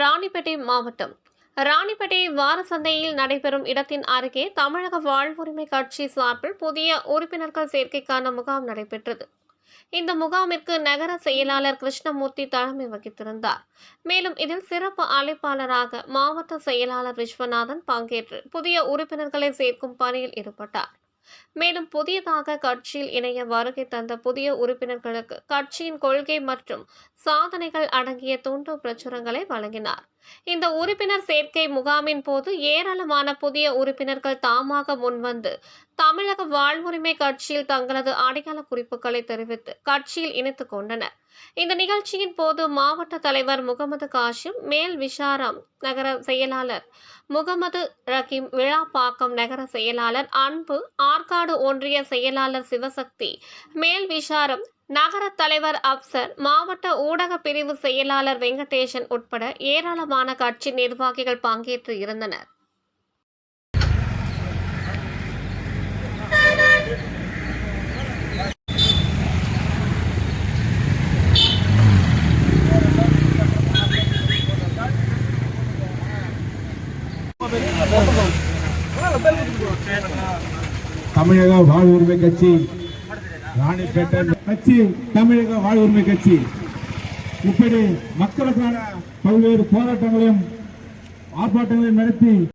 ராணிப்பேட்டை மாவட்டம். ராணிப்பேட்டை வார சந்தையில் நடைபெறும் இடத்தின் அருகே தமிழக வாழ்வுரிமை கட்சி சார்பில் புதிய உறுப்பினர்கள் சேர்க்கைக்கான முகாம் நடைபெற்றது. இந்த முகாமிற்கு நகர செயலாளர் கிருஷ்ணமூர்த்தி தலைமை வகித்திருந்தார். மேலும் இதில் சிறப்பு அழைப்பாளராக மாவட்ட செயலாளர் விஸ்வநாதன் பங்கேற்று புதிய உறுப்பினர்களை சேர்க்கும் பணியில் ஈடுபட்டார். மேலும் புதியதாக கட்சியில் இணைய வருகை தந்த புதிய உறுப்பினர்களுக்கு கட்சியின் கொள்கை மற்றும் சாதனைகள் அடங்கிய துண்டு பிரச்சுரங்களை வழங்கினார். இந்த உறுப்பினர் சேர்க்கை முகாமின் போது ஏராளமான புதிய உறுப்பினர்கள் தாமாக முன்வந்து தமிழக வாழ்வுரிமை கட்சியில் தங்களது அடையாள குறிப்புகளை தெரிவித்து கட்சியில் இணைத்துக் கொண்டனர். இந்த நிகழ்ச்சியின் போது மாவட்ட தலைவர் முகமது காஷிம் மேல் விஷாரம் நகர செயலாளர் முகமது ரஹீம் விழாப்பாக்கம் நகர செயலாளர் அன்பு ஆற்காடு ஒன்றிய செயலாளர் சிவசக்தி மேல் விஷாரம் நகர தலைவர் அப்சர் மாவட்ட ஊடக பிரிவு செயலாளர் வெங்கடேசன் உட்பட ஏராளமான கட்சி நிர்வாகிகள் பங்கேற்று இருந்தனர். தமிழக வாழ்வுரிமை கட்சி ராணிப்பேட்டை கட்சி தமிழக வாழ்வுரிமை கட்சி. இப்படி மக்களுக்கான பல்வேறு போராட்டங்களையும் ஆர்ப்பாட்டங்களையும் நடத்தி